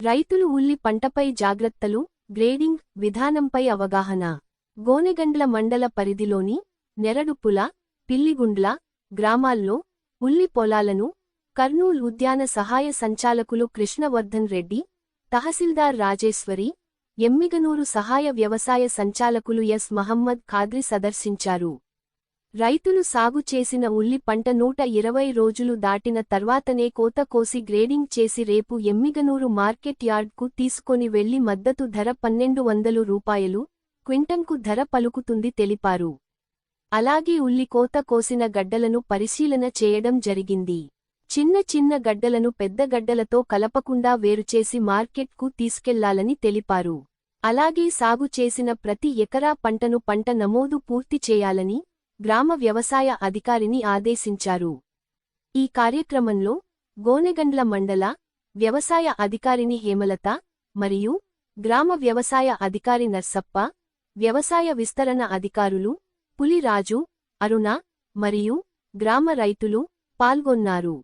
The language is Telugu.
రైతులు ఉల్లి పంటపై జాగ్రత్తలు గ్రేడింగ్ విధానంపై అవగాహన. గోనెగండ్ల మండల పరిధిలోని నెరడుపుల పిల్లిగుండ్ల గ్రామాల్లో ఉల్లి పొలాలను కర్నూల్ ఉద్యాన సహాయ సంచాలకులు కృష్ణవర్ధన్ రెడ్డి తహసీల్దార్ రాజేశ్వరి ఎమ్మిగనూరు సహాయ వ్యవసాయ సంచాలకులు ఎస్. మహమ్మద్ ఖాద్రి సదర్శించారు. రైతులు సాగు చేసిన ఉల్లి పంట నూట ఇరవై రోజులు దాటిన తర్వాతనే కోత కోసి గ్రేడింగ్ చేసి రేపు ఎమ్మిగనూరు మార్కెట్ యార్డ్కు తీసుకొని వెళ్ళి మద్దతు ధర పన్నెండు వందలు రూపాయలు క్వింటంకు ధర పలుకుతుంది తెలిపారు. అలాగే ఉల్లి కోత కోసిన గడ్డలను పరిశీలన చేయడం జరిగింది. చిన్న చిన్న గడ్డలను పెద్ద గడ్డలతో కలపకుండా వేరుచేసి మార్కెట్కు తీసుకెళ్ళాలని తెలిపారు. అలాగే సాగు చేసిన ప్రతి ఎకరా పంటను పంట నమోదు పూర్తి చేయాలని గ్రామ వ్యవసాయ అధికారిని ఆదేశించారు. ఈ కార్యక్రమంలో గోనెగండ్ల మండల వ్యవసాయ అధికారిని హేమలత మరియు గ్రామ వ్యవసాయ అధికారి నర్సప్ప వ్యవసాయ విస్తరణ అధికారులు పులిరాజు అరుణ మరియు గ్రామ రైతులు పాల్గొన్నారు.